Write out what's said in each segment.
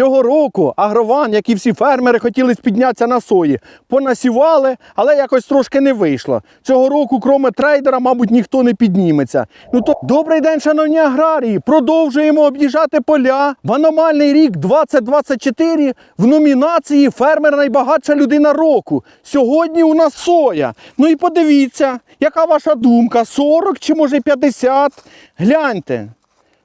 Цього року агрован, як і всі фермери, хотіли піднятися на сої. Понасівали, але якось трошки не вийшло. Цього року, кроме трейдера, мабуть, ніхто не підніметься. Ну то добрий день, шановні аграрії. Продовжуємо об'їжджати поля. В аномальний рік 2024 в номінації Фермер найбагатша людина року. Сьогодні у нас соя. Ну і подивіться, яка ваша думка? 40 чи може 50? Гляньте.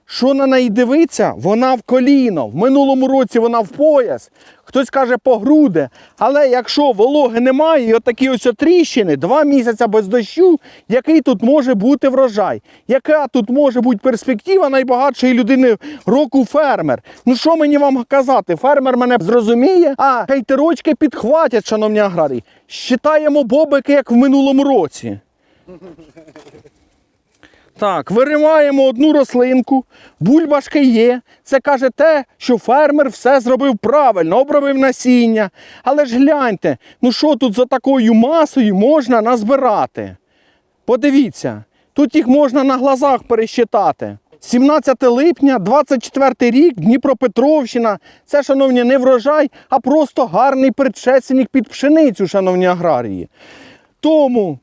Що на неї дивиться? Вона в коліно. В минулому році вона в пояс. Хтось каже по груди. Але якщо вологи немає, і отакі ось тріщини, два місяці без дощу, який тут може бути врожай? Яка тут може бути перспектива найбагатшої людини року фермер? Ну що мені вам казати? Фермер мене зрозуміє, а хейтерочки підхватять, шановні аграрії. Щитаємо бобики, як в минулому році. Так, вириваємо одну рослинку, бульбашки є. Це каже те, що фермер все зробив правильно, обробив насіння. Але ж гляньте, ну що тут за такою масою можна назбирати? Подивіться, тут їх можна на глазах пересчитати. 17 липня, 24 рік, Дніпропетровщина. Це, шановні, не врожай, а просто гарний предшественник під пшеницю, шановні аграрії. Тому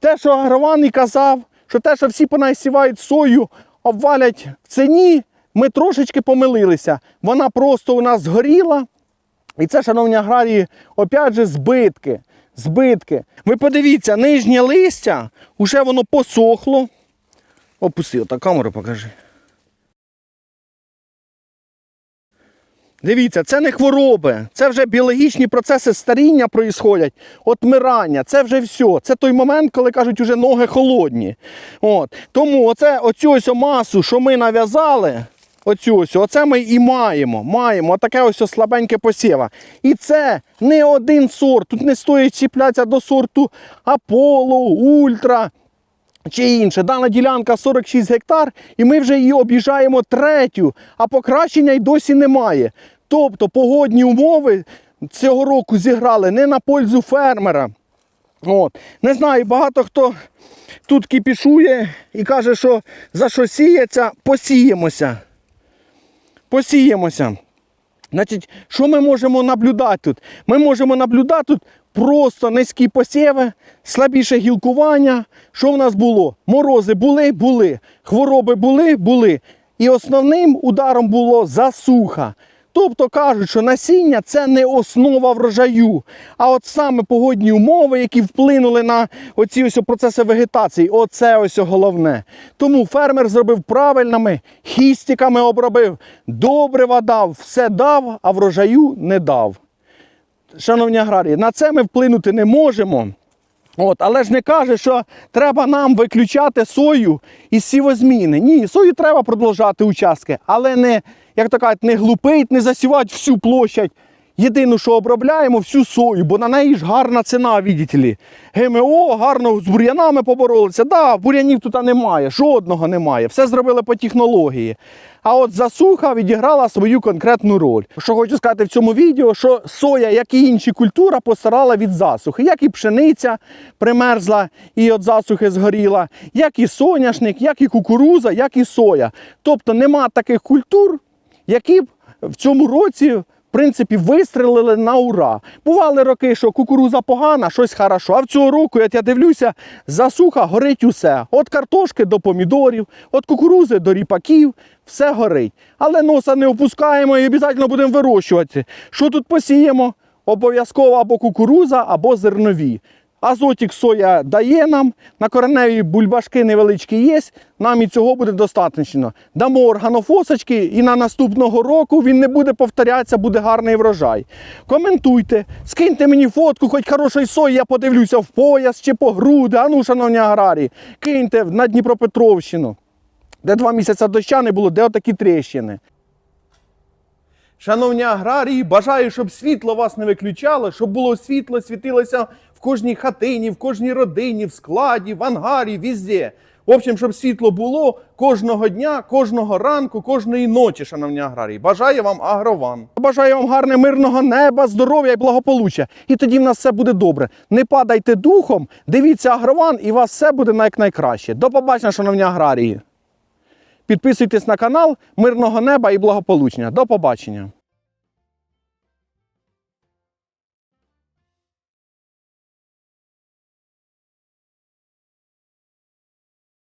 те, що агрований казав, що те, що всі понасівають сою, обвалять в ціні, ми трошечки помилилися. Вона просто у нас згоріла. І це, шановні аграрії, опять же, збитки. Збитки. Ви подивіться, нижнє листя, уже воно посохло. Опусти, отак камеру покажи. Дивіться, це не хвороби, це вже біологічні процеси старіння проїсходять, отмирання, це вже все. Це той момент, коли кажуть, уже ноги холодні. От. Тому оце, оцю ось масу, що ми нав'язали, оцю ось, оце ми і маємо. Маємо отаке ось слабеньке посєва. І це не один сорт. Тут не стоїть чіплятися до сорту Аполло, Ультра чи інше. Дана ділянка 46 гектар, і ми вже її об'їжджаємо третю, а покращення й досі немає. Тобто погодні умови цього року зіграли не на пользу фермера. От. Не знаю, багато хто тут кипішує і каже, що за що сіється, посіємося. Посіємося. Значить, що ми можемо наблюдати тут? Ми можемо наблюдати тут просто низькі посіви, слабіше гілкування. Що в нас було? Морози були, були, хвороби були, були. І основним ударом було засуха. Тобто кажуть, що насіння це не основа врожаю. А от саме погодні умови, які вплинули на оці ось процеси вегетації, оце ось головне. Тому фермер зробив правильними, хістиками обробив, добрива дав, все дав, а врожаю не дав. Шановні аграрії, на це ми вплинути не можемо. От, але ж не каже, що треба нам виключати сою із сівозміни. Ні, сою треба продовжати участки, але не, як то кажуть, не глупить, не засівати всю площадь. Єдине, що обробляємо всю сою, бо на неї ж гарна ціна, видите ли. ГМО гарно з бур'янами поборолися. Да, бур'янів тут немає, жодного немає. Все зробили по технології. А от засуха відіграла свою конкретну роль. Що хочу сказати в цьому відео, що соя, як і інші культури, постарала від засухи, як і пшениця примерзла і від засухи згоріла, як і соняшник, як і кукуруза, як і соя. Тобто нема таких культур, які б в цьому році. Принципі, вистрелили на ура. Бували роки, що кукуруза погана, щось хорошо. А в цього року, як я дивлюся, засуха горить усе. От картошки до помідорів, от кукурузи до ріпаків, все горить. Але носа не опускаємо і обов'язково будемо вирощувати. Що тут посіємо? Обов'язково або кукуруза, або зернові. Азотік соя дає нам, на кореневі бульбашки невеличкі є, нам і цього буде достатньо. Дамо органофосочки і на наступного року він не буде повторятися, буде гарний врожай. Коментуйте, скиньте мені фотку, хоч хорошої сої, я подивлюся в пояс чи по груди. А ну, шановні аграрії, киньте на Дніпропетровщину, де два місяці доща не було, де отакі тріщини. Шановні аграрії, бажаю, щоб світло вас не виключало, щоб було світло, світилося в кожній хатині, в кожній родині, в складі, в ангарі, везде. В общем, щоб світло було кожного дня, кожного ранку, кожної ночі, шановні аграрії. Бажаю вам агрован. Бажаю вам гарне мирного неба, здоров'я і благополуччя. І тоді в нас все буде добре. Не падайте духом, дивіться агрован, і у вас все буде найкраще. До побачення, шановні аграрії. Підписуйтесь на канал, мирного неба і благополучення. До побачення.